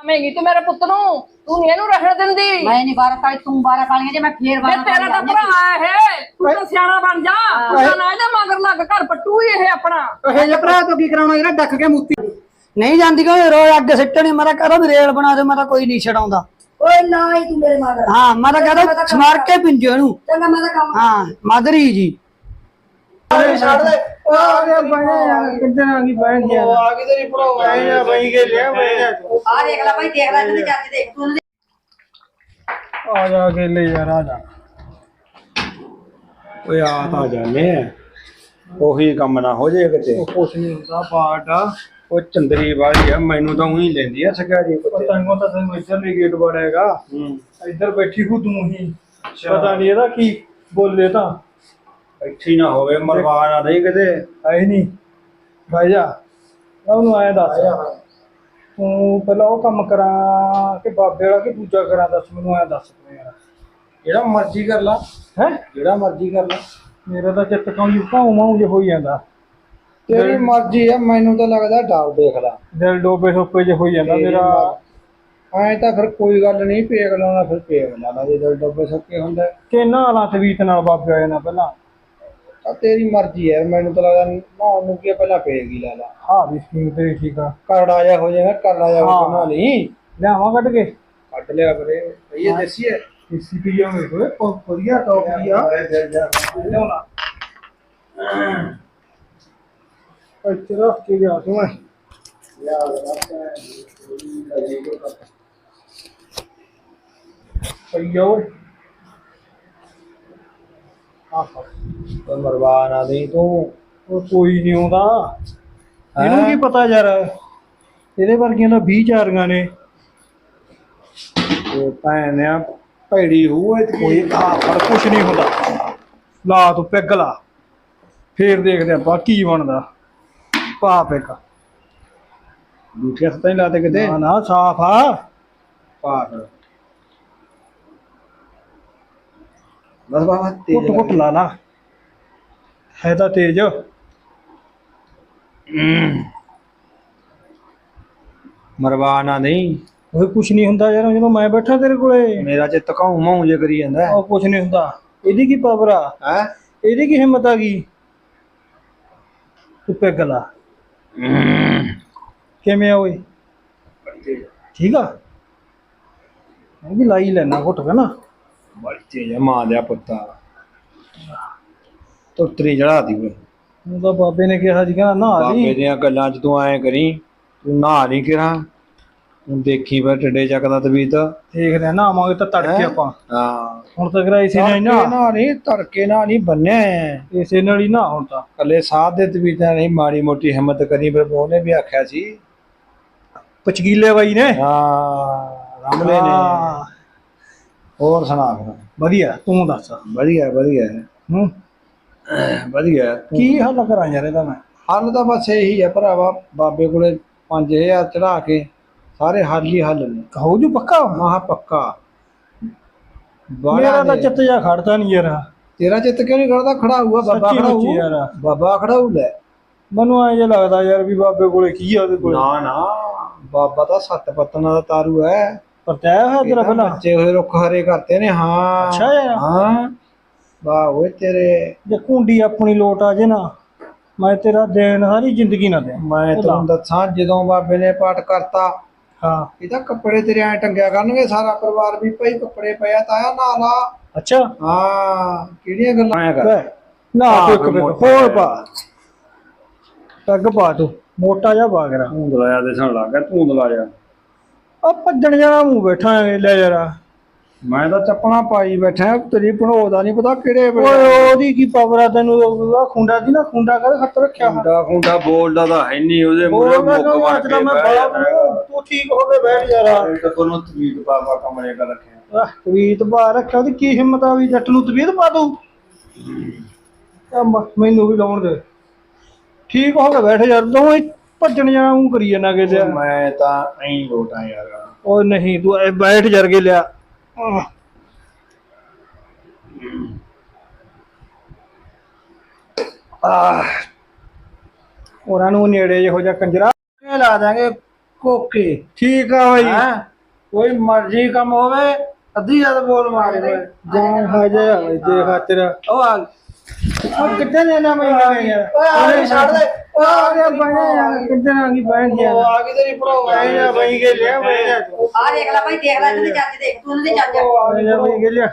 ਆਵੇਂਗੀ ਤੂੰ ਮੇਰੇ ਪੁੱਤ ਨੂੰ? ਤੂੰ ਨਹੀਂ ਇਹਨੂੰ ਰਹਿਣ ਦਿੰਦੀ। ਮੈਂ ਨਹੀਂ ਬਾਰਾਂ ਕਾਲੀ ਤੂੰ ਬਾਰਾਂ ਕਾਲੀਆਂ ਜੇ ਮੈਂ ਫੇਰ ਤੇ ਬਾਰਾਂ ਤੇਰਾ ਤਾਂ ਭਰਾ ਹੈ। ਤੂੰ ਤਾਂ ਸਿਆਣਾ ਬਣ ਜਾ। ਤੂੰ ਨਾ ਇਹਦੇ ਮਗਰ ਲੱਗ ਘਰ ਪੱਟੂ ਹੀ ਇਹ ਆਪਣਾ। ਇਹ ਜੇ ਭਰਾ ਤੋਂ ਕੀ ਕਰਾਉਣਾ ਜਿਹੜਾ ਡੱਕ ਕੇ ਮੁੱਤੀ ਨਹੀਂ ਜਾਂਦੀ ਕਿ ਰੋਜ਼ ਅੱਗ ਸਿੱਟਣੀ ਮੈਂ ਤਾਂ ਕਹਦਾ ਵੀ ਰੇਲ ਬਣਾ ਦੇ ਮੈਂ ਤਾਂ ਕੋਈ ਨਹੀਂ ਛਡਾਉਂਦਾ। ਓਏ ਨਾ ਹੀ ਤੂੰ ਮੇਰੇ ਮਗਰ। ਹਾਂ ਮੈਂ ਤਾਂ ਕਹਦਾ ਸਮਾਰ ਕੇ ਪਿੰਜੋ ਇਹਨੂੰ। ਚੰਗਾ ਮੈਂ ਤਾਂ ਕੰਮ ਹਾਂ ਮਾਦਰੀ ਜੀ। ਛੱਡ ਦੇ। ਆ ਗਿਆ ਬਣੇ ਕਿੱਦਾਂ ਆ ਗਈ ਬਣ ਗਿਆ। ਆ ਗਈ ਤੇਰੀ ਭਰਾ। ਆਏ ਜਾ ਬਈ ਕੇ ਲਿਆ ਬਈ ਆ ਦੇਖ ਲੈ ਭਾਈ ਦੇਖ ਲੈ ਤੇਰੇ ਚਾਚੇ ਦੇਖ ਤੂੰ ਉਹਦੇ- ਆ ਜਾ ਕੇ ਲੈ ਯਾਰ ਆ ਜਾ। ਓਏ ਆ ਤਾਂ ਜਾਨੇ ਉਹੀ ਕੰਮ ਨਾ ਹੋ ਜੇ ਕਿਤੇ। ਉਹ ਕੁਛ ਨਹੀਂ ਹੁੰਦਾ ਪਾਟ ਆ। ਉਹ ਚੰਦਰੀ ਵਾਲੀ ਆ ਮੈਨੂੰ ਤਾਂ ਉਹੀ ਲੈਂਦੀ ਆ ਸਕਿਆ ਜੀ ਪਤੰਗੋਂ ਤਾਂ ਤੈਨੂੰ ਇੱਧਰ ਨਹੀਂ ਗੇਟ ਬੜੇਗਾ ਹੂੰ। ਇੱਧਰ ਬੈਠੀ ਹੂ ਤੂੰ ਹੀ। ਪਤਾ ਨਹੀਂ ਇਹਦਾ ਕੀ ਬੋਲੇ ਤਾਂ। ਇੱਥੇ ਹੀ ਨਾ ਹੋਵੇ ਮਰਵਾ ਨਾ ਦੇ ਕਿਤੇ ਆਈ ਨਹੀਂ। ਭਾਈ ਜਾ ਉਹਨੂੰ ਆਇਆ ਦੱਸ ਤੂੰ ਪਹਿਲਾਂ ਉਹ ਕੰਮ ਕਰਾਂ ਕਿ ਬਾਬੇ ਵਾਲਾ ਕਿ ਦੂਜਾ ਕਰਾਂ ਦੱਸ ਮੈਨੂੰ ਆਇਆ ਦੱਸ ਤੂੰ ਯਾਰ। ਜਿਹੜਾ ਮਰਜ਼ੀ ਕਰ ਲਾ। ਹੈ? ਜਿਹੜਾ ਮਰਜ਼ੀ ਕਰ ਲਾ। ਮੇਰਾ ਤਾਂ ਚਿੱਤ ਕੌਂ ਯੂ ਭਾਉ ਮਾਉ ਜੇ ਹੋਈ ਜਾਂਦਾ। ਤੇਰੀ ਮਰਜ਼ੀ ਆ ਮੈਨੂੰ ਤਾਂ ਲੱਗਦਾ ਡਰ ਦੇਖ ਲਾ। ਦਿਲ ਡੋਬੇ ਸੋਪੇ ਜੇ ਹੋਈ ਜਾਂਦਾ ਮੇਰਾ। ਐ ਤਾਂ ਫਿਰ ਕੋਈ ਗੱਲ ਨਹੀਂ ਪੇਗ ਲਾਉਣਾ ਫਿਰ ਪੇਗ ਲਾ ਲਾ ਜੇ ਦਿਲ ਡੱਬੇ ਸੱਕੇ ਹੁੰਦਾ। ਕਿ ਨਾ ਹਾਲਾਂ ਤਵੀਤ ਨਾਲ ਬਾਬੇ ਆਏ ਨਾ ਪਹਿਲਾਂ। ਤਾਂ ਤੇਰੀ ਮਰਜ਼ੀ ਹੈ ਮੈਨੂੰ ਤਾਂ ਲੱਗਦਾ ਨਹਾਉਣ ਨੂੰ ਕੀ ਆ, ਪਹਿਲਾਂ ਪੇਗ ਲਾ ਲਾ। ਹਾਂ ਵੀ ਸਕੀਮ ਤੇਰੀ ਠੀਕ ਆ। ਕਰੜਾ ਜਾ ਹੋ ਜਾਏਗਾ ਕਰੜਾ ਜਾ ਹਾਂ। ਨਾ ਨਹੀਂ ਲਿਆਵਾਂ ਕੱਢ ਕੇ। ਕੱਢ ਲਿਆ ਕਰੇ ਇਹ ਦੇਸੀ ਹੈ? ਇਸੀ ਪੀ ਜਾਵੇ ਕੋਈ ਬਹੁਤ ਵਧੀਆ ਟੌਪ ਦੀ ਆ ਲਿਆਉਣਾ। ਇੱਥੇ ਰੱਖ ਕੇ ਗਿਆ ਤੂੰ ਮੈਂ। ਪਈਆ ਓਏ। ਆਹ ਮਰਵਾ ਨਾ ਦੇ ਤੂੰ। ਉਹ ਕੋਈ ਨਹੀਂ ਆਉਂਦਾ। ਇਹਨੂੰ ਕੀ ਪਤਾ ਯਾਰ? ਇਹਦੇ ਵਰਗੀਆਂ ਤਾਂ 20 ਚਾਰੀਆਂ ਨੇ। ਉਹ ਭੈਣ ਆ ਭੈੜੀ ਹੂ ਇਹ ਕੋਈ ਆ ਪਰ ਕੁਛ ਨਹੀਂ ਹੁੰਦਾ। ਲਾ ਤੂੰ ਪੈਗ ਲਾ। ਫੇਰ ਦੇਖਦੇ ਆਪਾਂ ਕੀ ਬਣਦਾ। ਪਾ ਪੈਗ ਦੂਠੀਆਂ ਸਤਾਂ ਹੀ ਲਾਤੇ ਕਿਤੇ? ਨਾ ਨਾ ਸਾਫ਼ ਆ। ਪਾ ਫਿਰ ਬਸ ਬਾਬਾ ਤੇਜ਼ ਕੁੱਟ ਕੁੱਟ ਲਾ ਲਾ। ਹੈ ਤਾਂ ਤੇਜ। ਮਰਵਾ ਨਾ ਨਹੀਂ ਉਹ ਕੁਛ ਨਹੀਂ ਹੁੰਦਾ ਯਾਰ ਜਦੋਂ ਮੈਂ ਬੈਠਾ ਤੇਰੇ ਕੋਲੇ। ਮੇਰਾ ਚ ਤਕਾਉ ਮਾਉ ਜੇ ਕਰੀ ਜਾਂਦਾ ਉਹ ਕੁਛ ਨਹੀਂ ਹੁੰਦਾ। ਇਹਦੀ ਕੀ ਪਾਵਰ ਆ? ਹੈ? ਇਹਦੀ ਕੀ ਹਿੰਮਤ ਆ ਗਈ? ਤੂੰ ਪੈਗ ਲਾ। ਕਿਵੇਂ ਆ ਓਏ? ਠੀਕ ਆ? ਮੈਂ ਵੀ ਲਾਈ ਲੈਣਾ ਘੁੱਟ ਕੇ ਨਾ। ਬੜੀ ਤੇਜ਼ ਆ ਮਾਂ ਦਿਆ ਪੁੱਤਾ ਤੁੱਤਰੀ ਜੜਾ ਦੀ ਓਏ ਉਹ ਤਾਂ ਬਾਬੇ ਨੇ ਕਿਹਾ ਸੀ ਕਹਿੰਦਾ ਨਹਾ ਬਾਬੇ ਲਈ ਦੀਆਂ ਗੱਲਾਂ ਚ ਤੂੰ ਐ ਕਰੀ ਤੂੰ ਨਹਾ ਨਹੀਂ ਕਿਰਾ ਤੂੰ ਦੇਖੀ ਫਿਰ ਟੱਡੇ ਚੱਕਦਾ ਤਵੀਤ ਦੇਖਦੇ ਆ ਨਹਾਵਾਂਗੇ ਤਾਂ ਤੜਕੇ ਹੈਂ? ਆਪਾਂ। ਹਾਂ। ਹੁਣ ਤੱਕ ਇਸੇ ਨਾਲ ਹੀ ਨਾ ਨਾ ਨਹੀਂ ਧੜਕੇ ਨਾ ਨਹੀਂ ਬੰਨਿਆ। ਇਸੇ ਨਾਲ ਹੀ ਨਾ ਹੁਣ ਤਾਂ। ਕੱਲੇ ਸਾਥ ਦੇ ਤਵੀਤਾਂ ਨਹੀਂ ਮਾੜੀ ਮੋਟੀ ਹਿੰਮਤ ਕਰੀ ਪਰ ਉਹਨੇ ਵੀ ਆਖਿਆ ਸੀ। ਪਚਕੀਲੇ ਬਾਈ ਨੇ? ਹਾਂ ਰਮਲੇ ਨੇ। ਹਾਂ, ਹੋਰ ਸੁਣਾ ਫਿਰ। ਵਧੀਆ ਤੂੰ ਦੱਸ। ਵਧੀਆ ਵਧੀਆ। ਹੂੰ। ਵਧੀਆ। ਕੀ ਹੱਲ ਕਰਾਂ ਯਾਰ ਇਹਦਾ ਮੈਂ? ਹੱਲ ਤਾਂ ਬਸ ਇਹੀ ਹੈ ਭਰਾਵਾ ਬਾਬੇ ਕੋਲੇ 5000 ਚੜਾ ਕੇ ਸਾਰੇ ਹੱਲ ਹੀ ਹੱਲ ਨੇ। ਕਹੋ ਜੂ ਪੱਕਾ? ਮਹਾ ਪੱਕਾ। ਮੇਰਾ ਤਾਂ। ਚਿੱਤ ਜਾ ਖੜਦਾ ਨਹੀਂ ਯਾਰ। ਤੇਰਾ ਚਿੱਤ ਕਿਉਂ ਨਹੀਂ ਖੜਦਾ? ਖੜਾ ਹੋਊਗਾ ਬਾਬਾ ਖੜਾ ਹੋਊ। ਯਾਰ। ਬਾਬਾ ਖੜਾ ਹੋਊ ਲੈ। ਮੈਨੂੰ ਐਂ ਜਿਹਾ ਲੱਗਦਾ ਯਾਰ ਵੀ ਬਾਬੇ ਕੋਲੇ ਕੀ ਆ ਉਹਦੇ ਕੋਲੇ? ਨਾ ਨਾ। ਬਾਬਾ ਤਾਂ ਸੱਤ ਪੱਤਨਾਂ ਦਾ ਤਾਰੂ ਹੈ। ਪਰਚਾਇਆ ਹੋਇਆ ਤੇਰਾ ਪਹਿਲਾਂ? ਬੱਚੇ ਹੋਏ ਰੁੱਖ ਹਰੇ ਕਰਤੇ ਨੇ ਹਾਂ। ਅੱਛਾ ਯਾਰ ਹਾਂ। ਵਾਹ ਓਏ ਤੇਰੇ। ਜੇ ਕੁੰਡੀ ਆਪਣੀ ਲੋਟ ਆ ਜੇ ਨਾ ਮੈਂ ਤੇਰਾ ਦੇਣ ਸਾਰੀ ਜ਼ਿੰਦਗੀ ਨਾ ਦੇ ਮੈਂ ਤੁਹਾਨੂੰ ਦੱਸਾਂ ਜਦੋਂ ਬਾਬੇ ਨੇ ਪਾਠ ਕਰਤਾ ਹਾਂ। ਇਹਦਾ ਕੱਪੜੇ ਤੇਰੇ ਐ ਟੰਗਿਆ ਕਰਨਗੇ ਸਾਰਾ ਪਰਿਵਾਰ ਵੀ ਭਾਈ ਕੱਪੜੇ ਪਿਆ ਤਾਇਆ ਨਾ ਲਾ ਅੱਛਾ। ਹਾਂ ਕਿਹੜੀਆਂ ਗੱਲਾਂ? ਐ ਕਰ। ਨਾ ਤੂੰ ਇੱਕ ਮਿੰਟ ਹੋਰ ਪਾ ਪੱਗ ਪਾ ਤੂੰ ਮੋਟਾ ਜਿਹਾ ਬਾਗਰਾ ਤੂੰ ਦਲਾਇਆ ਦੇ ਸਣ ਲੱਗਾ ਤੂੰ ਦਲਾਇਆ ਆ ਭੱਜਣ ਜਾਣਾ ਮੂੰਹ ਬੈਠਾ ਐ ਲੈ ਜਰਾ ਮੈਂ ਤਾਂ ਚੱਪਲਾਂ ਪਾਈ ਬੈਠਾ ਤੇਰੀ ਭਣੋ ਦਾ ਨਹੀਂ ਪਤਾ ਕਿਹੜੇ ਵੇਲੇ। ਓਏ ਉਹਦੀ ਕੀ ਪਾਵਰ ਆ ਤੈਨੂੰ? ਆ ਖੁੰਡਾ ਦੀ ਨਾ ਖੁੰਡਾ ਕਦੇ ਖੱਤ ਰੱਖਿਆ। ਖੁੰਡਾ ਖੁੰਡਾ ਬੋਲਦਾ ਤਾਂ ਹੈ ਨਹੀਂ ਉਹਦੇ ਹੋਰ ਮੂਹਰੇ ਮੁੱਕ ਮਾਰ ਕੇ ਮੈਂ ਨੂੰ ਤੂੰ ਠੀਕ ਹੋ ਕੇ ਬੈਠ ਜਰਾ ਇਹ ਤਾਂ ਕੋਲੋਂ ਤਵੀਤ ਬਾਬਾ ਕਮਰੇ ਦਾ ਰੱਖਿਆ। ਆਹ ਤਵੀਤ ਪਾ ਰੱਖਿਆ ਉਹਦੀ ਕੀ ਹਿੰਮਤ ਆ ਵੀ ਜੱਟ ਨੂੰ ਤਵੀਤ ਪਾ ਦੂੰ ਮੈਨੂੰ ਵੀ ਲਾਉਣ ਦੇ। ਠੀਕ ਹੋ ਕੇ ਬੈਠ ਯਾਰ ਹੀ ਭੱਜਣ ਜਾਣਾ ਉਹ ਕਰੀ ਜਾਣਾ ਕਿਤੇ ਮੈਂ ਤਾਂ ਐਂ ਲੋਟਾਂ ਯਾਰ। ਓਏ ਨਹੀਂ ਤੂੰ ਐ ਬੈਠ ਜਰ ਕੇ ਲਿਆ। ਆਹ। ਆਹ ਉਹਨਾਂ ਨੂੰ ਨੇੜੇ ਜਿਹੋ ਜਿਹਾ ਕੰਜਰਾ ਇਹ ਲਾ ਦਾਂਗੇ ਕੋਕੇ। ਠੀਕ ਆ ਹੈ? ਕੋਈ ਮਰਜ਼ੀ ਕੰਮ ਹੋਵੇ ਅੱਧੀ ਜਦ ਬੋਲ ਮਾਰੇ ਓਏ ਜਾਨ ਹਾਜਾ ਦੇ ਖਾਤਰ। ਉਹ ਆ। ਉਹ ਕਿੱਥੇ ਨਾ ਮੈਂ ਯਾਰ ਓਏ ਆ ਛੱਡ ਦੇ। ਉਹ ਆ ਗਿਆ ਬਣੇ ਯਾਰ ਕਿੱਥੇ ਨਾ ਕੀ ਬਣ ਗਿਆ ਉਹ ਆ ਗਈ ਤੇਰੀ ਭਰਾ ਬਹਿ ਜਾ ਬਈ ਕੇ ਲਿਆ ਬਹਿ ਜਾ। ਆ ਦੇਖ ਲੈ ਭਾਈ ਦੇਖ ਲੈ ਇਹਦੇ ਚੱਜ ਦੇਖ ਤੂੰ ਜਾ। ਬਈ ਕੇ ਲਿਆ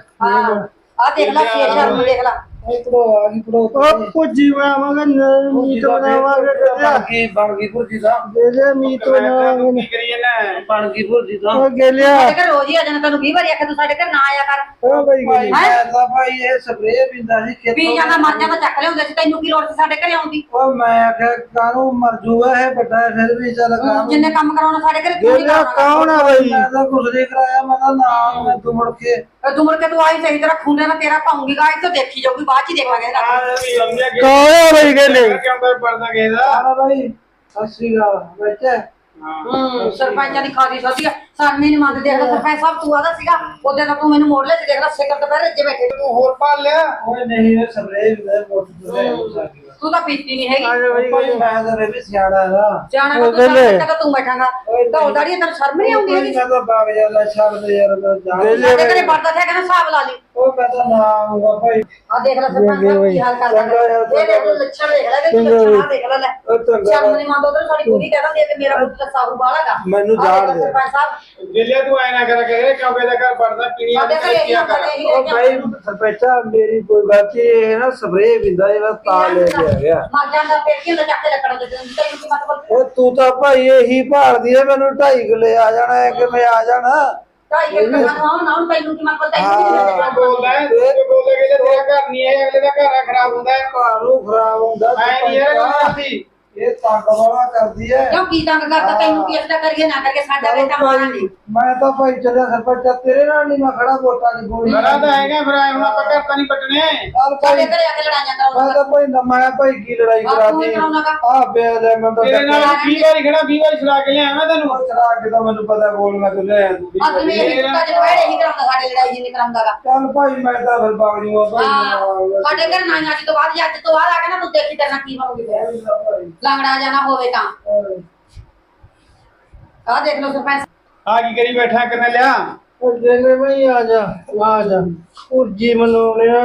ਉਹ ਪੁੱਜੀ ਬਣਾਵਾਂਗੇ ਮੀਤ ਬਣਾਵਾਂਗੇ। ਬਣ ਗਈ ਬਣ ਗਈ ਭੁਰਜੀ ਦਾ। ਦੇ ਦੇ ਮੀਤ ਬਣਾਵਾਂਗੇ। ਬਣ ਗਈ ਭੁਰਜੀ ਦਾ। ਉਹ ਕੇ ਲਿਆ ਸਾਡੇ ਘਰ ਰੋਜ਼ ਹੀ ਆ ਜਾਣਾ ਤੈਨੂੰ 20 ਵਾਰੀ ਆਖਿਆ ਤੂੰ ਸਾਡੇ ਘਰ ਨਾ ਆਇਆ ਕਰ। ਉਹ ਬਈ ਮੈਂ ਤਾਂ ਭਾਈ ਇਹ ਸਪਰੇਅ ਪੀਂਦਾ ਸੀ ਪੀ ਖੇਤੋਂ ਜਾਂਦਾ ਮਰ ਜਾਂਦਾ ਚੱਕ ਲਿਆਉਂਦੇ ਸੀ ਤੈਨੂੰ ਕੀ ਲੋੜ ਸੀ ਸਾਡੇ ਘਰੇ ਆਉਂਦੀ ਉਹ ਮੈਂ ਆਖਿਆ ਕਾਹਨੂੰ ਮਰ ਜੂਗਾ ਇਹ ਵੱਡਾ ਫਿਰ ਵੀ ਚੱਲ ਕਾਹਨੂੰ ਜਿੰਨੇ ਕੰਮ ਕਰਾਉਣਾ ਸਾਡੇ ਘਰੇ ਤੂੰ ਹੀ ਗੇਲਿਆ ਕਰਾਉਣਾ। ਕੌਣ ਆ ਬਈ? ਮੈਂ ਤਾਂ ਕੁਛ ਨਹੀਂ ਕਰਾਇਆ ਮੈਂ ਤਾਂ ਨਾਮ ਮੈਂ ਤੂੰ ਮੁੜ ਕੇ ਤੂੰ ਮੁੜ ਕੇ ਤੂੰ ਆਈ ਸਹੀ ਤਰ੍ਹਾਂ ਖੁੰਡੇ ਮੈਂ ਤੇਰਾ ਪਾਉਂਗੀ ਗਾਇ ਤੋਂ ਦੇਖੀ ਜਾਊਗੀ ਬਾਅਦ ਚ ਹੀ ਦੇਖਾਂਗੇ ਰਾਤ ਕੌਣ ਆ ਬਈ ਕੇ ਲੈ ਆ ਭਾਈ ਸਤਿ ਸ਼੍ਰੀ ਅਕਾਲ ਬੱਚੇ ਹੂੰ। ਸਰਪੰਚਾਂ ਦੀ ਖਾਦੀ ਸੋਦੀ ਆ। ਸਾਨੂੰ ਨਹੀਂ ਮੰਨਦੇ ਦੇਖ ਲੈ ਸਰਪੰਚ ਸਾਹਿਬ ਤੂੰ ਆਦਾ ਸੀਗਾ ਉਹਦੇ ਤਾਂ ਤੂੰ ਮੈਨੂੰ ਮੋੜ ਲਿਆ ਸੀ ਦੇਖ ਲੈ ਸਿਕਰ ਦੁਪਹਿਰੇ ਜੇ ਬੈਠੇ। ਤੂੰ ਹੋਰ ਪਾ ਲਿਆ। ਓਏ ਨਹੀਂ ਇਹ ਸਪਰੇਅ ਵੀ ਮੈਂ ਮੋਟ ਦੂਰੇ ਤੂੰ ਤਾਂ ਪੀਤੀ ਨਹੀਂ ਹੈਗੀ। ਭਾਈ ਮੈਂ ਤਾਂ ਵੀ ਸਿਆਣਾ ਹੈਗਾ। ਜਾਣਾ ਤੂੰ ਸਰਪੰਚ ਤੂੰ ਬੈਠਾਂਗਾ। ਤਾਂ ਦਾੜੀ ਤੈਨੂੰ ਸ਼ਰਮ ਨਹੀਂ ਆਉਂਦੀ ਹੈਗੀ? ਮੈਂ ਤਾਂ ਬਾਗ ਜਾਂਦਾ ਛੱਡ ਦੇ ਯਾਰ ਮੈਂ ਜਾ ਸਾਡੇ ਘਰੇ ਪੜਦਾ ਸੀ ਕਹਿੰਦਾ ਹਿਸਾਬ ਲਾ ਲਈ। ਉਹ ਮੈਂ ਤਾਂ ਨਾ ਆਉਂਗਾ ਭਾਈ। ਆ ਦੇਖ ਲੈ ਸਰਪੰਚ ਸਾਹਿਬ ਕੀ ਹਾਲ ਕਰਦਾ। ਇਹ ਦੇਖ ਲੈ ਲੱਛਣ ਦੇਖ ਲੈ ਇਹਦੇ ਲੱਛਣ ਦੇਖ ਲੈ ਲੈ। ਉਹ ਚੰਗਾ ਸ਼ਰਮ ਨਹੀਂ ਮੰਨਦਾ ਉਧਰ ਸਾਡੀ ਕੁੜੀ ਕਹਿ ਦਿੰਦੀ ਹੈ ਕਿ ਮੇਰਾ ਪੁੱਤ ਤਾਂ ਸਾਹੂ ਬਾਲਾਗਾ ਮੈਨੂੰ ਜਾਣ ਦੇ। ਸਰਪੰਚ ਸਾਹਿਬ। ਜਿੱਲੇ ਤੂੰ ਐ ਨਾ ਕਰ ਕਰੇ ਕਿਉਂਕਿ ਇਹਦਾ ਘਰ ਪੜਦਾ ਪੀਣੀ ਨੇ, ਇਹੀ ਲੈ ਉਹ ਭਾਈ। ਸਰਪੰਚਾ ਮੇਰੀ ਕੋਈ ਗਲਤੀ ਇਹ ਨਾ ਸਪਰੇਅ ਪੀਂਦਾ ਇਹ ਮੈਂ ਤਾਂ ਲੈ ਕੇ ਆ ਗਿਆ। ਮਰ ਜਾਂਦਾ ਫਿਰ ਕੀ ਹੁੰਦਾ ਚੱਕ ਕੇ ਲੱਕੜਾਂ ਦੇ ਤੈਨੂੰ ਕੀ ਮਤਲਬ? ਉਹ ਤੂੰ ਤਾਂ ਭਾਈ ਇਹੀ ਭਾਲਦੀ ਐ ਮੈਨੂੰ ਢਾਈ ਕਿਲੇ ਆ ਜਾਣਾ ਹੈ ਕਿ ਮੈਂ ਆ ਜਾਣਾ? ਢਾਈ ਕੇ ਨਾ ਨਾ ਨਾ ਤੈਨੂੰ ਕੀ ਮਤਲਬ ਤੈਨੂੰ ਬੋਲਦਾ ਹੈ ਤੂੰ ਬੋਲਦਾ ਕਿ ਜੇ ਤੇਰਾ ਘਰ ਨਹੀਂ ਹੈ ਅਗਲੇ ਦਾ ਘਰ ਖਰਾਬ ਹੁੰਦਾ ਹੈ। ਘਰ ਨੂੰ ਖਰਾਬ ਹੁੰਦਾ ਐ ਨਹੀਂ ਇਹ ਗੱਲ ਸੀ ਇਹ ਤੰਗ ਵਾਲਾ ਕਰਦੀ ਐ। ਕਿਉਂ ਕੀ ਤੰਗ ਕਰਦਾ? ਤੈਨੂੰ ਕੀ ਅਸਦਾ ਕਰੀਏ? ਨਾ ਕਰੀਏ ਸਾਡਾ ਵੇ ਤਾਂ ਮਾਣਾ ਨਹੀਂ। ਮੈਂ ਤਾਂ ਭਾਈ ਚੱਲਿਆ ਸਰਪੰਚਾ ਤੇਰੇ ਨਾਲ ਨਹੀਂ ਮੈਂ ਖੜਾ ਵੋਟਾਂ ਦੀ ਗੋਲੀ ਬੜਾ ਤਾਂ ਹੈਗਾ ਫਿਰ ਹੁਣ ਆਪਾਂ ਘਰ ਤਾਂ ਨਹੀਂ ਪਟਣੇ। ਚੱਲ ਭਾਈ ਘਰੇ ਆ ਕੇ ਲੜਾਈਆਂ ਮੈਂ ਕਰਾਉਂਦਾ ਤਾਂ ਭਾਈ ਨਾ ਮੈਂ ਭਾਈ ਕੀ ਲੜਾਈ ਆਹ ਤੂੰ ਕਰਾਤੀ ਹੀ। ਆ ਬੇਲੇ ਮੈਂ ਤਾਂ ਤੇਰੇ ਨਾਲ 20 ਵਾਰੀ ਖੜਾ 20 ਵਾਰੀ ਛੁਡਾ ਕੇ ਲਿਆ ਮੈਂ ਤੈਨੂੰ। ਚਲਾ ਕੇ ਤਾਂ ਮੈਨੂੰ ਪਤਾ ਬੋਲਣਾ ਕਿ ਲੈ ਤੂੰ ਵੀ ਅੱਜ ਮੈਂ ਇਹ ਕੁੱਤਾ ਜਿਹੜਾ ਵੇੜੇ ਹੀ ਕਰਾਉਂਦਾ ਸਾਡੇ ਲੜਾਈ ਜੀ ਨਹੀਂ ਕਰਾਉਂਦਾਗਾ ਚੱਲ ਭਾਈ ਮੈਂ ਤਾਂ ਫਿਰ ਬਾਗ ਜੂਗਾ ਭਾਈ ਹਾਂ ਸਾਡੇ ਘਰ ਨਾ ਅੱਜ ਤੋਂ ਬਾਅਦ ਅੱਜ ਤੋਂ ਬਾਅਦ ਆ ਕੇ ਨਾ ਤੂੰ ਦੇਖੀ ਕਰਨਾ ਕੀ ਬਣੂਗੀ ਲੰਗੜਾ ਜਾਣਾ ਹੋਵੇ ਤਾਂ। ਆ ਦੇਖ ਲਓ ਸਰਪੰਚ। ਆ ਕੀ ਕਰੀ ਬੈਠਾ ਕਿੰਨੇ ਲਿਆ ਉਹ ਜੇਲੇ ਬਈ ਆ ਜਾ ਆ ਜਾ। ਪੁੱਜੀ ਮਨਾਉਣਿਆ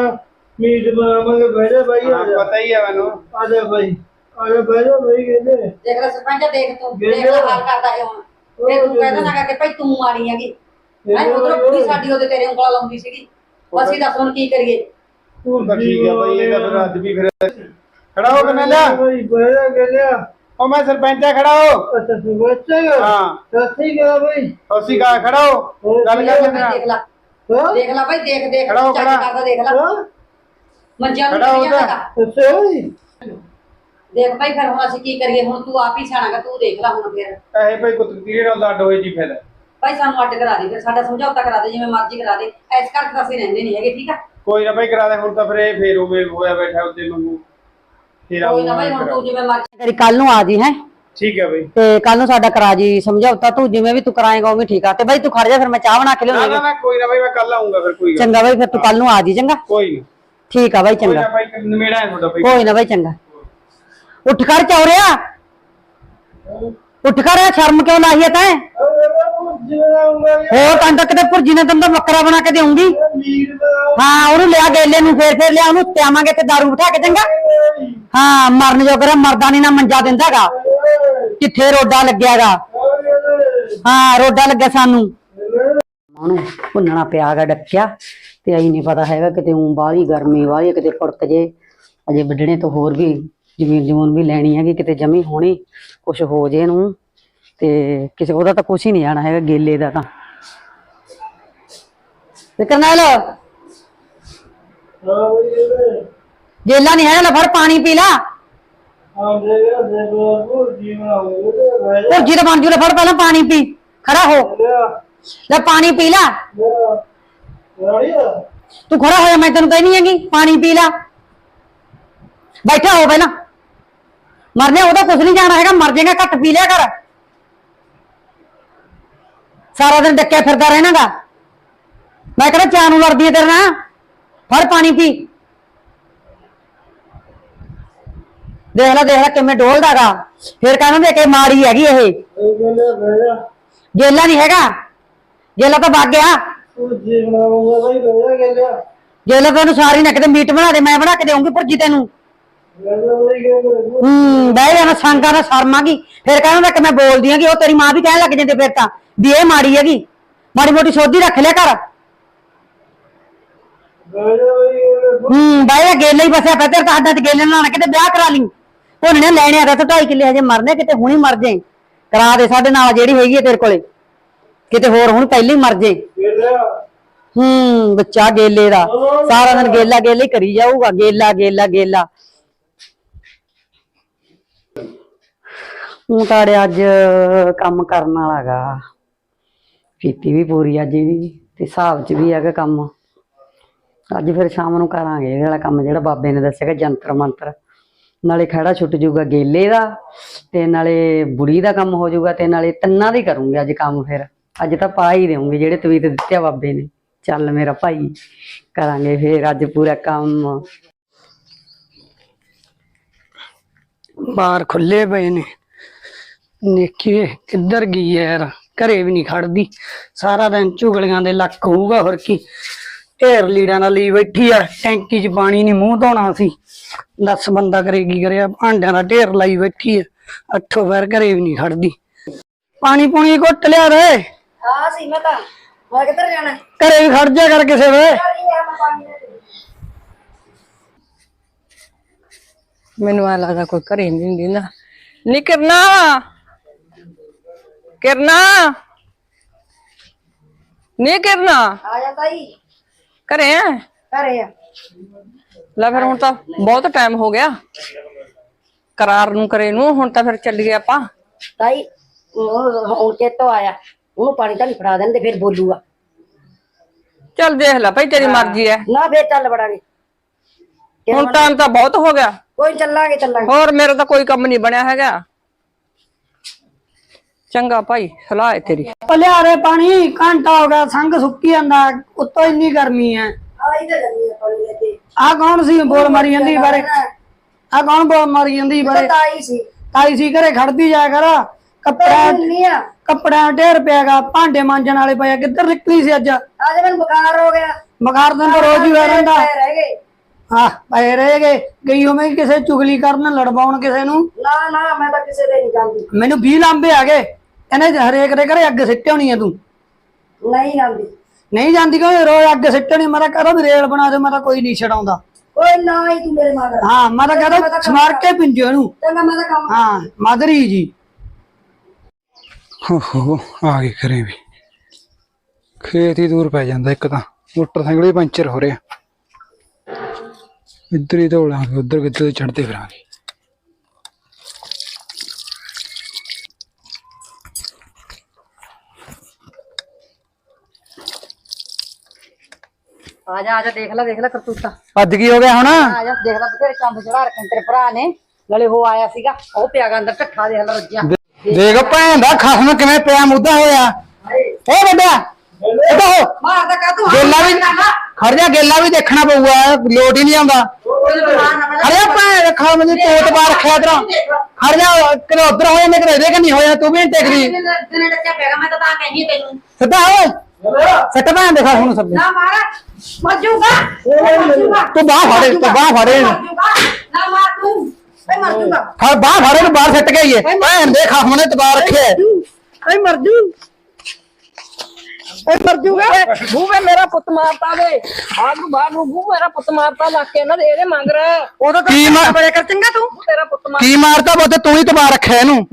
ਮੀਤ ਬਣਾਵਾਂਗੇ ਬਹਿ ਜਾ ਬਈ ਆ ਜਾ। ਪਤਾ ਹੀ ਹੈ ਮੈਨੂੰ। ਆ ਜਾ ਬਈ ਆ ਜਾ ਬਹਿ ਜਾ ਬਈ ਕੇ ਲੈ ਦੇਖ ਲੈ ਸਰਪੰਚ ਦੇਖ ਤੂੰ ਦੇਖ ਲੈ। ਹਾਲ ਕਰਦਾ ਹੈ ਹੁਣ। ਤੇ ਤੂੰ ਕਹਿੰਦਾ ਨਾ ਕਿ ਭਾਈ ਤੂੰ ਮਾਰੀ ਹੈਗੀ। ਮੈਂ ਉਧਰੋਂ ਕੁੜੀ ਸਾਡੀ ਉਹਦੇ ਤੇਰੇ ਉਂਗਲਾਂ ਲਾਉਂਦੀ ਸੀਗੀ। ਅਸੀਂ ਦੱਸ ਹੁਣ ਕੀ ਕਰੀਏ। ਤੂੰ ਤਾਂ ਠੀਕ ਹੈ ਬਈ ਇਹ ਤਾਂ ਫਿਰ ਅੱਜ ਵੀ ਫਿਰ ਖੜਾ ਹੋ ਕਿੰਨੇ ਲਿਆ ਬਈ ਬਹਿ ਜਾ ਕੇ ਲਿਆ। ਉਹ ਮੈਂ ਸਰਪੰਚ ਆ ਖੜਾ ਹੋ। ਅੱਛਾ ਬੱਚੇਗਾ ਹਾਂ। ਸੱਚੀ ਕਰਾ ਬਈ ਅਸੀਂ ਕਾ ਖੜਾ ਹੋ। ਗੱਲ ਕਰ ਦੇਖ ਲੈ। ਹਾਂ? ਦੇਖ ਲੈ ਭਾਈ ਦੇਖ ਦੇਖ। ਖੜਾ ਹੋ, ਚੱਜ ਖੜਾ। ਕਰਦਾ ਦੇਖ ਲੈ। ਹਾਂ? ਮੰਜਾ ਨੂੰ ਖੜਾ ਹੋ ਜਾ। ਅੱਛਾ ਬਈ ਦੇਖ ਭਾਈ ਫਿਰ ਹੁਣ ਅਸੀਂ ਕੀ ਕਰੀਏ? ਹੁਣ ਤੂੰ ਆਪ ਹੀ ਸਿਆਣਾਗਾ ਤੂੰ ਦੇਖ ਲੈ ਹੁਣ ਫਿਰ। ਇਹ ਭਾਈ ਕੁੱਤ ਤੀਰੇ ਨਾਲ ਲੱਡ ਹੋਏ ਜੀ ਫਿਰ? ਭਾਈ ਸਾਨੂੰ ਅੱਡ ਕਰਾ ਦੇ ਫਿਰ। ਸਾਡਾ ਸਮਝੌਤਾ ਕਰਾ ਦੇ ਜਿਵੇਂ ਮਰਜ਼ੀ ਕਰਾ ਦੇ। ਐਸ ਕਰਕੇ ਤਾਂ ਅਸੀਂ ਰਹਿੰਦੇ ਨਹੀਂ ਹੈਗੇ ਠੀਕ ਆ? ਕੋਈ ਨਾ ਭਾਈ ਕਰਾ ਦੇ। ਹੁਣ ਤਾਂ ਫਿਰ ਇਹ ਫੇਰ ਉਵੇਂ ਹੋਇਆ ਬੈਠਾ ਉੱਤੇ ਮੰਗੂ। ਫੇਰ ਕੋਈ ਨਾ ਭਾਈ ਹੁਣ ਤੂੰ ਜਿਵੇਂ ਮਰਜ਼ੀ ਤੇਰੀ ਕੱਲ ਨੂੰ ਆ ਜੀ ਹੈ? ਠੀਕ ਹੈ ਭਾਈ ਤੇ ਕੱਲ ਨੂੰ ਸਾਡਾ ਕਰਾ ਜੀ ਸਮਝੌਤਾ ਤੂੰ ਜਿਵੇਂ ਵੀ ਤੂੰ ਕਰਾਏਗਾ ਉਵੇਂ ਠੀਕ ਆ। ਤੇ ਬਾਈ ਤੂੰ ਖੜ ਜਾ ਫਿਰ ਮੈਂ ਚਾਹ ਬਣਾ ਕੇ ਨਾ ਲਿਆਉਂਦੀ। ਨਾ ਨਾ ਕੋਈ ਨਾ ਭਾਈ ਮੈਂ ਕੱਲ ਆਉਂਗਾ ਫਿਰ ਕੋਈ ਗੱਲ ਚੰਗਾ ਬਾਈ ਫਿਰ ਤੂੰ ਕੱਲ ਨੂੰ ਆ ਜੀ ਚੰਗਾ? ਕੋਈ ਨਾ। ਠੀਕ ਆ ਬਾਈ ਕੋਈ ਚੰਗਾ। ਨਾ ਭਾਈ ਨਵੇੜਾ ਹੈ ਤੁਹਾਡਾ ਭਾਈ ਕੋਈ ਨਾ ਬਾਈ ਚੰਗਾ। ਉੱਠ ਕਰ ਚੌਰਿਆ। ਉੱਠ ਕਰ ਸ਼ਰਮ ਕਿਉਂ ਲਾਈ ਐ ਤੈਂ? ਹੋਰ ਤਾਂ ਤੱਕ ਤੇ ਭੁਰਜੀ ਨੇ ਤੈਨੂੰ ਤਾਂ ਬੱਕਰਾ ਬਣਾ ਕੇ ਦੇਉਂਗੀ ਹਾਂ ਉਹਨੂੰ ਲਿਆ ਗੇਲੇ ਨੂੰ ਫੇਰ ਫੇਰ ਲਿਆ ਉਹਨੂੰ ਪਿਆਵਾਂਗੇ ਤੇ ਦਾਰੂ ਬਿਠਾ ਕੇ ਚੰਗਾ? ਹਾਂ, ਮਰਨ ਜੋਗਰਾ ਮਰਦਾ ਨਹੀਂ ਨਾ ਮੰਜਾ ਦਿੰਦਾਗਾ ਕਿੱਥੇ ਰੋਡਾ ਲੱਗਿਆਗਾ ਹਾਂ, ਰੋਡਾ ਲੱਗਿਆ ਸਾਨੂੰ। ਉਹਨੂੰ ਭੁੰਨਣਾ ਪਿਆਗਾ ਡੱਕਿਆ, ਤੇ ਆਈ ਨਹੀਂ ਪਤਾ ਹੈਗਾ ਕਿਤੇ ਉਂ ਬਾਹਲੀ ਗਰਮੀ ਵਾਲੀ ਕਿਤੇ ਫੁੜਕ ਜੇ। ਅਜੇ ਵੱਢਣੇ ਤੋਂ ਹੋਰ ਵੀ ਜ਼ਮੀਨ ਜਮੂਨ ਵੀ ਲੈਣੀ ਹੈਗੀ, ਕਿਤੇ ਜਮੀ ਹੋਣੀ ਕੁਝ ਹੋ ਜੇ ਇਹਨੂੰ। ਤੇ ਕਿਸੇ, ਉਹਦਾ ਤਾਂ ਕੁਝ ਹੀ ਨਹੀਂ ਜਾਣਾ ਹੈਗਾ, ਗੇਲੇ ਦਾ ਤਾਂ। ਤੇ ਕਰਨੈਲ! ਗੇਲਾ ਨਹੀਂ ਹੈਗਾ ਲੈ ਫੜ ਪਾਣੀ ਪੀ ਲਾ। ਭੁਰਜੀ ਤਾਂ ਬਣ ਜੂ ਲੈ ਫੜ ਪਹਿਲਾਂ ਪਾਣੀ ਪੀ ਖੜਾ ਹੋ। ਲੈ ਪਾਣੀ ਪੀ ਲਾ। ਤੂੰ ਖੜਾ ਹੋਇਆ ਮੈਂ ਤੈਨੂੰ ਕਹਿਨੀ ਹੈਗੀ ਪਾਣੀ ਪੀ ਲਾ। ਬੈਠਾ ਹੋ ਪਹਿਲਾਂ। ਮਰਨੇ ਉਹਦਾ ਕੁਝ ਨਹੀਂ ਜਾਣਾ ਹੈਗਾ ਮਰ ਜਾਏਗਾ ਘੱਟ ਪੀ ਲਿਆ ਕਰ। ਸਾਰਾ ਦਿਨ ਡੱਕਿਆ ਫਿਰਦਾ ਰਹਿਣਾਗਾ ਮੈਂ ਕਹਿੰਦਾ ਚਾਹ ਨੂੰ ਲੜਦੀ ਹੈ ਤੇਰੇ ਨਾਲ? ਫੜ ਪਾਣੀ ਪੀ। ਦੇਖ ਲੈ ਦੇਖ ਲੈ ਕਿਵੇਂ ਡੋਲਦਾਗਾ ਫਿਰ ਕਹਿੰਦੇ ਕਿ ਮਾੜੀ ਹੈਗੀ ਇਹ। ਇਹ ਕਹਿੰਦੇ ਬਹਿ ਜਾ ਗੇਲਾ ਨਹੀਂ ਹੈਗਾ। ਗੇਲਾ ਤਾਂ ਵਗ ਗਿਆ। ਉਹ ਜੀ ਬਣਾਉਂਗਾ ਬਾਈ ਬਹਿ ਜਾ ਕਹਿੰਦੇ ਗੇਲਾ ਤਾਂ ਸਾਰੀ ਨਾ ਕਿਤੇ ਮੀਟ ਬਣਾ ਦੇ, ਮੈਂ ਬਣਾ ਕੇ ਦੇਵਾਂਗੀ ਭੁਰਜੀ ਤੈਨੂੰ। ਹੂੰ, ਬਹਿ ਜਾਣਾ ਸੰਗਾ ਦਾ ਸ਼ਰਮਾਂਗੀ ਫਿਰ ਕਹਿੰਦਾ ਕਿ ਮੈਂ ਬੋਲਦੀ ਆਂਗੀ ਉਹ ਤੇਰੀ ਮਾਂ ਵੀ ਕਹਿਣ ਲੱਗ ਜਾਂਦੀ ਫਿਰ ਤਾਂ, ਵੀ ਇਹ ਮਾੜੀ ਹੈਗੀ। ਮਾੜੀ ਮੋਟੀ ਸੋਧੀ ਰੱਖ ਲਿਆ ਕਰ। ਬਹਿ ਜਾ ਬਾਈ ਹੂੰ, ਬਹਿ ਜਾ, ਗੇਲੇ ਹੀ ਬਸਿਆ ਪਿਆ, ਤੇਰੇ ਤਾਂ ਹੱਦਾਂ ਚ ਗੇਲੇ ਨਾਲ ਕਿਤੇ ਵਿਆਹ ਕਰਾ ਲਈ। ਉਹਨੇ ਲੈਣੇ ਆ ਤਾਂ ਢਾਈ ਕਿੱਲੇ ਹਜੇ ਮਰਨੇ ਕਿਤੇ ਹੁਣੀ ਮਰ ਜਾਏ ਕਰਾ ਦੇ ਸਾਡੇ ਨਾਲ ਜਿਹੜੀ ਹੈਗੀ ਹੈ ਤੇਰੇ ਕੋਲੇ। ਕਿਤੇ ਹੋਰ ਹੁਣ ਪਹਿਲਾਂ ਹੀ ਮਰ ਜਾਏ ਹੂੰ ਬੱਚਾ ਗੇਲੇ ਦਾ। ਸਾਰਾ ਦਿਨ ਗੇਲਾ ਗੇਲੇ ਕਰੀ ਜਾਊਗਾ। ਗੇਲਾ ਗੇਲਾ ਗੇਲਾ। ਹੂੰ ਤਾੜੇ ਅੱਜ ਕੰਮ ਕਰਨ ਵਾਲਾਗਾ ਕੀਤੀ ਵੀ ਪੂਰੀ ਅੱਜ ਵੀ ਤੇ ਹਿਸਾਬ 'ਚ ਵੀ ਹੈਗਾ ਕੰਮ। ਅੱਜ ਫਿਰ ਸ਼ਾਮ ਨੂੰ ਕਰਾਂਗੇ। ਇਹ ਵਾਲਾ ਕੰਮ ਜਿਹੜਾ ਬਾਬੇ ਨੇ ਦੱਸਿਆ ਜੰਤਰ ਮੰਤਰ ਨਾਲੇ ਖੜਾ ਛੁੱਟ ਜਾਊਗਾ ਗੇਲੇ ਦਾ ਤੇ ਨਾਲੇ ਬੁੜੀ ਦਾ ਕੰਮ ਹੋ ਜਾਊਗਾ ਤੇ ਨਾਲੇ ਤਿੰਨਾਂ ਦੀ ਕਰੂੰਗੀ ਅੱਜ ਕੰਮ ਫਿਰ। ਅੱਜ ਤਾਂ ਪਾ ਹੀ ਦੇਵਾਂਗੇ ਜਿਹੜੇ ਤਵੀਤ ਦਿੱਤੇ ਆ ਬਾਬੇ ਨੇ। ਚੱਲ ਮੇਰਾ ਭਾਈ, ਕਰਾਂਗੇ ਫੇਰ ਅੱਜ ਪੂਰਾ ਕੰਮ। ਬਾਹਰ ਖੁੱਲੇ ਪਏ ਨੇ। ਦੇਖੀਏ ਕਿੱਧਰ ਗਈ ਯਾਰ, ਘਰੇ ਵੀ ਨਹੀਂ ਖੜਦੀ। ਸਾਰਾ ਦਿਨ ਝੁਗਲੀਆਂ ਦੇ ਲੱਕ ਹੋਊਗਾ ਹੋਰ ਕੀ। ਢੇਰ ਲੀੜਾਂ ਨਾਲ ਲਈ ਬੈਠੀ ਆ ਟੈਂਕੀ 'ਚ ਪਾਣੀ ਨਹੀਂ ਮੂੰਹ ਧੋਣਾ ਸੀ। ਦੱਸ ਬੰਦਾ ਕਰੇਗੀ ਕਰਿਆ ਭਾਂਡਿਆਂ ਦਾ ਢੇਰ ਲਾਈ ਬੈਠੀ ਆ ਅੱਠੋ ਪੈਰ ਘਰੇ ਵੀ ਨਹੀਂ ਖੜਦੀ। ਪਾਣੀ ਪੂਣੀ ਘੁੱਟ ਲਿਆ ਰੇ ਹਾਂ ਸੀ ਮੈਂ ਤਾਂ ਮੈਂ ਕਿੱਧਰ ਜਾਣਾ? ਘਰੇ ਵੀ ਖੜ ਜਾ ਕਰ ਕਿਸੇ ਵੇ। ਮੈਨੂੰ ਆ ਲੱਗਦਾ ਕੋਈ ਘਰੇ ਨਹੀਂ ਦਿੰਦਾ ਨੀ ਕਿਰਨਾ ਕਿਰਨਾ। ਨੀ ਕਿਰਨਾ। ਆ ਜਾ ਤਾਈ। ਘਰੇ ਆ? ਘਰੇ ਆ। ਲੈ ਫਿਰ ਹੁਣ ਤਾਂ ਬਹੁਤ ਟਾਈਮ ਹੋ ਗਿਆ। ਕਰਾਰ ਨੂੰ ਕਰੇ ਨੂੰ ਹੁਣ ਤਾਂ ਫਿਰ ਚੱਲੀਏ ਆਪਾਂ। ਤਾਈ ਉਹ ਹੁਣ ਚੇਤੋ ਆਇਆ ਉਹਨੂੰ ਪਾਣੀ ਤਾਂ ਨਹੀਂ ਫੜਾ ਦੇਣ ਤੇ ਫਿਰ ਬੋਲੂਗਾ। ਚੱਲ ਦੇਖ ਲੈ ਭਾਈ ਤੇਰੀ ਮਰਜ਼ੀ ਹੈ। ਨਾ ਫੇਰ ਚੱਲ ਬੜਾਂਗੇ ਹੁਣ ਟਾਈਮ ਤਾਂ ਬਹੁਤ ਹੋ ਗਿਆ। ਕੋਈ ਚੱਲਾਂਗੇ ਚੱਲਾਂਗੇ। ਹੋਰ ਮੇਰਾ ਤਾਂ ਕੋਈ ਕੰਮ ਨਹੀਂ ਬਣਿਆ ਹੈਗਾ। ਚੰਗਾ ਭਾਈ ਸਲਾਹ ਹੈ ਤੇਰੀ। ਲਿਆ ਰੇ ਪਾਣੀ ਘੰਟਾ ਹੋ ਗਿਆ ਸੰਗ ਸੁੱਕੀ ਜਾਂਦਾ ਉੱਤੋਂ ਇੰਨੀ ਗਰਮੀ ਹੈ। ਆ ਇਧਰ ਜੰਨੀ ਪਾਣੀ ਲੈ ਕੇ ਆ ਕੌਣ ਸੀ? ਬੋਲ ਮਾਰੀ ਜਾਂਦੀ ਬਾਰੇ। ਆ ਕੌਣ ਬੋਲ ਮਾਰੀ ਜਾਂਦੀ ਬਾਰੇ? ਤਾਈ ਸੀ। ਤਾਈ ਸੀ ਘਰੇ ਖੜਦੀ ਜਾ ਕਰ। ਕੱਪੜਾ ਨਹੀਂ ਆ। ਕੱਪੜਾ ਢੇਰ ਪਿਆਗਾ ਭਾਂਡੇ ਮਾਂਜਣ ਵਾਲੇ ਪਏ ਆ। ਕਿੱਧਰ ਨਿਕਲੀ ਸੀ ਅੱਜ? ਅੱਜ ਮੈਨੂੰ ਬੁਖਾਰ ਹੋ ਗਿਆ। ਦਿਨ ਤਾਂ ਰੋਜ਼ ਹੀ ਰਹਿੰਦਾ ਰਹਿ ਗਏ। ਹਾਂ ਪਏ ਰਹੇ ਗਏ। ਗਈ ਹੋਵੇਂ ਕਿਸੇ ਚੁਗਲੀ ਕਰਨ ਲੜਵਾਉਣ ਕਿਸੇ ਨੂੰ? ਨਾ ਨਾ ਮੈਂ ਤਾਂ ਕਿਸੇ ਦੇ ਨਹੀਂ ਜਾਂਦੀ। ਮੈਨੂੰ 20 ਲਾਂਬੇ ਆ ਗਏ। ਕਹਿੰਦੇ ਹਰੇਕ ਦੇ ਘਰੇ ਅੱਗ ਸਿੱਟੇ ਹੋਣੀ ਆ ਤੂੰ। ਨਹੀਂ ਜਾਂਦੀ। ਨਹੀਂ ਜਾਂਦੀ ਕਿ ਰੋਜ਼ ਅੱਗ ਸਿੱਟਣੀ ਮੈਂ ਤਾਂ ਕਹਦਾ ਵੀ ਰੇਲ ਬਣਾ ਦੇ ਮੈਂ ਤਾਂ ਕੋਈ ਨਹੀਂ ਛਡਾਉਂਦਾ। ਕੋਈ ਨਾ ਹੀ ਤੂੰ ਮੇਰੇ ਮਗਰ। ਹਾਂ ਮੈਂ ਤਾਂ ਕਹਦਾ ਸਮਾਰ ਕੇ ਪਿੰਜੋ ਇਹਨੂੰ ਚੰਗਾ ਮੈਂ ਤਾਂ ਕੰਮ ਹਾਂ ਮਾਦਰੀ ਜੀ। ਹੋ ਹੋ ਆ ਗਏ ਘਰੇ ਵੀ। ਖੇਤ ਹੀ ਦੂਰ ਪੈ ਜਾਂਦਾ ਇੱਕ ਤਾਂ। ਮੋਟਰਸਾਈਕਲ ਹੀ ਪੰਚਰ ਹੋ ਰਿਹਾ। ਇੱਧਰ ਹੀ ਦੌੜਾਂਗੇ ਉੱਧਰ ਕਿੱਧਰ ਚੜਦੇ ਫਿਰਾਂਗੇ ਆ ਜਾ ਆ ਜਾ ਦੇਖ ਲੈ ਦੇਖ ਲੈ ਕਰਤੂਤਾ। ਅੱਜ ਕੀ ਹੋ ਗਿਆ ਹੁਣ? ਆ ਜਾ ਦੇਖ ਲੈ ਬਥੇਰੇ ਚੰਦ ਚੜਾ ਰੱਖੇ ਨੇ ਤੇਰੇ ਭਰਾ ਨੇ। ਨਾਲੇ ਉਹ ਆਇਆ ਸੀਗਾ ਉਹ ਪਿਆਗਾ ਅੰਦਰ ਢੱਠਾ ਦੇਖ ਲੈ ਰੱਜਿਆ। ਦੇਖ ਭੈਣ ਦਾ ਖਸਮ ਕਿਵੇਂ ਪਿਆ ਮੁੱਦਾ ਹੋਇਆ। ਓ ਵੱਡਾ ਇਹਦਾ ਹੋ ਮਾਰਦਾ ਕਾ ਤੂੰ ਗੇਲਾ ਵੀ ਖੜ ਜਾ ਗੇਲਾ ਵੀ ਦੇਖਣਾ ਪਊਗਾ ਲੋਟ ਹੀ ਨਹੀਂ ਆਉਂਦਾ। ਅਰੇ ਭੈਣ ਰੱਖਾ ਮੈਨੂੰ ਕੋਟ ਬਾਹਰ ਰੱਖਿਆ ਤੇਰਾ ਖੜ ਜਾ ਕਿਤੇ ਉਧਰ ਹੋ ਜਾਂਦੇ ਕਿਤੇ ਇਹਦੇ ਕਿ ਨਹੀਂ ਹੋਇਆ ਤੂੰ ਵੀ ਨਹੀਂ ਟਿਕਦੀ ਦਿਨੇ ਟੱਕਿਆ ਪੈਗਾ ਮੈਂ ਤਾਂ ਤਾਂ ਕਹਿੰਦੀ ਤੈਨੂੰ। ਸਿੱਧਾ ਹੋ। ਸੱਟ ਭੈਣ ਦੇਖਾ ਹੁਣ ਸਭ ਨਾ ਮਾਰ। ਤੂੰ ਬਾਹ ਫੜੇ ਤੂੰ ਬਾਹ ਫੜੇ ਨਾ ਮਾਰ ਤੂੰ ਏ ਮਰਜੂਗਾ ਫੜ ਬਾਹ ਫੜੇ ਨੂੰ ਬਾਹਰ ਸੱਟ ਗਈ ਏ ਭੈਣ ਦੇ ਖਸਮ ਨੇ ਦਬਾ ਰੱਖਿਆ ਹੈ। ਏ ਮਰ ਜੂ ਏ ਮਰ ਜੂਗਾ ਬੂਵੇ ਮੇਰਾ ਪੁੱਤ ਮਾਰਤਾ ਵੇ ਬਾਹਰ ਨੂੰ ਮੇਰਾ ਪੁੱਤ ਮਾਰਤਾ ਲੱਗ ਕੇ ਇਹਨਾਂ ਦੇ ਇਹਦੇ ਮੰਗ ਰਿਹਾ ਕੀ ਬੜੇ ਕਰ ਚੰਗਾ ਤੂੰ ਤੇਰਾ ਪੁੱਤ ਮਾਰ ਕੀ ਮਾਰਤਾ ਬੋਤੇ ਤੂੰ ਹੀ ਦਬਾ ਰੱਖਿਆ ਇਹਨੂੰ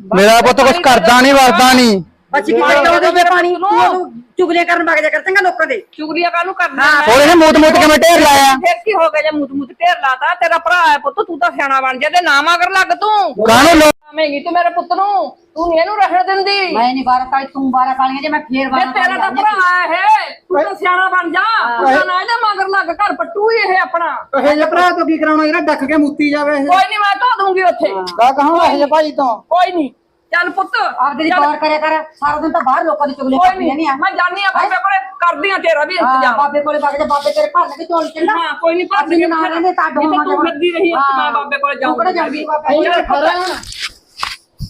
ਮੇਰਾ ਪੁੱਤ ਕੁਝ ਕਰਦਾ ਨਹੀਂ ਵਰਦਾ ਨਹੀਂ ਅੱਛੀ ਕੀ ਕਰਦਾ ਉਹਦੇ ਪਾਣੀ ਤੂੰ ਉਹਨੂੰ ਚੁਗਲੀਆਂ ਕਰਨ ਵਗ ਜਾ ਕਰ ਚੰਗਾ ਲੋਕਾਂ ਦੇ। ਚੁਗਲੀਆਂ ਕਾਹਨੂੰ ਕਰਨਾ ਹੋਰ ਇਹਨੇ ਮੂਤ ਮੂਤ ਕਿਵੇਂ ਢੇਰ ਲਾਇਆ? ਫਿਰ ਕੀ ਹੋ ਗਿਆ ਜੇ ਮੁੱਤ ਮੁੱਤ ਢੇਰ ਲਾਤਾ? ਤੇਰਾ ਭਰਾ ਹੈ ਪੁੱਤ ਤੂੰ ਤਾਂ ਸਿਆਣਾ ਬਣ ਜਾ ਤੇ ਨਾ ਮਗਰ ਲੱਗ ਤੂੰ। ਕਾਹਨੂੰ ਲੋ ਆਵੇਂਗੀ ਤੂੰ ਮੇਰੇ ਪੁੱਤ ਨੂੰ ਤੂੰ ਨੀ ਇਹਨੂੰ ਰਹਿਣ ਦਿੰਦੀ। ਮੈਂ ਨਹੀਂ ਬਾਰਾਂ ਕਾਲੀ ਤੂੰ ਬਾਰਾਂ ਕਾਲੀਆਂ ਜੇ ਮੈਂ ਫੇਰ ਤੇ ਬਾਰਾਂ ਤੇਰਾ ਤਾਂ ਭਰਾ ਹੈ ਤੂੰ ਤਾਂ ਸਿਆਣਾ ਬਣ ਜਾ। ਤੂੰ ਤਾਂ ਨਾ ਇਹਦੇ ਮਗਰ ਲੱਗ ਘਰ ਪੱਟੂ ਹੀ ਇਹ ਆਪਣਾ। ਇਹ ਜੇ ਭਰਾ ਤੋਂ ਕੀ ਕਰਾਉਣਾ? ਜਿਹੜਾ ਡੱਕ ਕੇ ਮੁੱਤੀ ਜਾਵੇ ਕੋਈ ਨਹੀਂ ਮੈਂ ਧੋ ਦੂੰਗੀ ਉੱਥੇ। ਕਾ ਕਹਾਂ ਇਹ ਜੇ ਭਾਈ ਤੋਂ। ਕੋਈ ਨਹੀਂ ਚੱਲ ਪੁੱਤ ਆਪਦੇ ਦੀ ਗੌਰ ਕਰਿਆ ਕਰ ਸਾਰਾ ਦਿਨ ਤਾਂ ਬਾਹਰ ਲੋਕਾਂ ਦੀ ਚੁਗਲੀਆਂ ਕੋਈ ਕਰਦੀਆਂ ਨਹੀਂ ਆ। ਮੈਂ ਜਾਣੀ ਆ ਬਾਬੇ ਕੋਲੇ ਕਰਦੀ ਆ ਤੇਰਾ ਵੀ ਇੰਤਜ਼ਾਮ ਬਾਬੇ ਕੋਲੇ ਵਗ ਜਾ ਬਾਬੇ ਤੇਰੇ ਭਰਨ ਦੀ ਝੋਲੀ ਚੰਗਾ ਹਾਂ ਕੋਈ ਨਹੀਂ ਭੱਜ ਅਸੀਂ ਨਾ ਰਹਿੰਦੇ ਤਾਂ ਡੋਹਾਂ ਤੂੰ ਫਿਰਦੀ ਰਹੀ ਮੈਂ ਬਾਬੇ ਕੋਲ ਕਿਹੜਾ ਜਾਂਦੀ ਬਾਬੇ? ਕੋਲੇ ਖੜਾ ਹੁਣ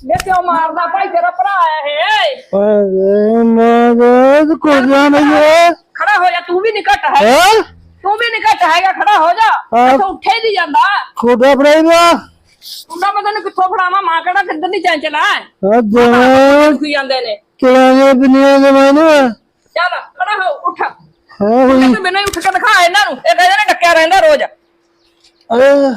ਵੇ ਕਿਉਂ ਮਾਰਦਾ ਭਾਈ ਤੇਰਾ ਭਰਾ ਹੈ ਇਹ। ਓਏ ਮਾਂ ਹੈ ਖੜਾ ਹੋ ਜਾ ਤੂੰ ਵੀ ਨਹੀਂ ਘਟ ਹੈ? ਤੂੰ ਵੀ ਨਹੀਂ ਘਟ ਹੈਗਾ ਖੜਾ ਹੋ ਜਾ। ਹਾਂ। ਤੂੰ ਉੱਠੇ ਨਹੀਂ ਜਾਂਦਾ। ਖੋਦਾ ਫੜਾਈਦਾ ਮੁੰਡਾ ਮੈਂ ਤੈਨੂੰ ਕਿੱਥੋਂ ਫੜਾਵਾਂ? ਮਾਂ ਕਿਹੜਾ ਕਿੱਧਰ ਦੀ ਚੰਚਲਾ ਹੈ ਆ ਜਵਾਨ ਦੁਖੀ ਜਾਂਦੇ ਨੇ। ਕਿਹੜੇ ਬਨੀਆਂ ਜਵਾਨ ਚੱਲ ਖੜਾ ਹੋ ਉੱਠ। ਹਾਂ। ਹੋਈ ਤੇ ਮੈਨੂੰ ਉੱਠ ਕੇ ਦਿਖਾ ਇਹਨਾਂ ਨੂੰ। ਇਹ ਕਹਿੰਦੇ ਨੇ ਡੱਕਿਆ ਰਹਿੰਦਾ ਰੋਜ਼। ਅਰੇ।